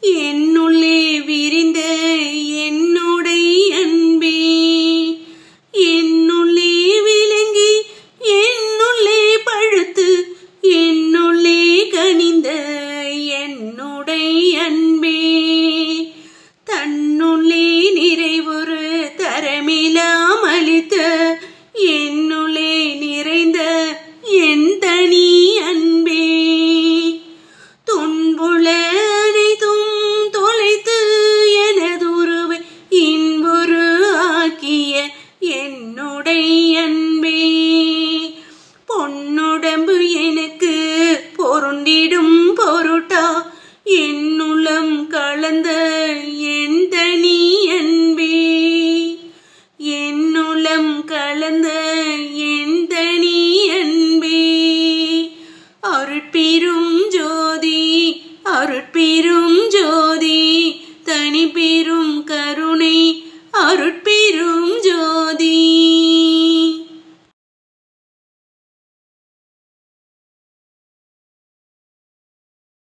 Y no le vire. பகை அன்பே. பொன்னுடம்பு எனக்கு பொருண்டிடும் பொருட்டா என்னுளம் கலந்த என் தனி அன்பே. என்னுளம் கலந்த என் தனி அன்பே. அருட்பெரும் ஜோதி அருட்பெரும் ஜோதி தனி பெரும் கருணை அருட்பெரும்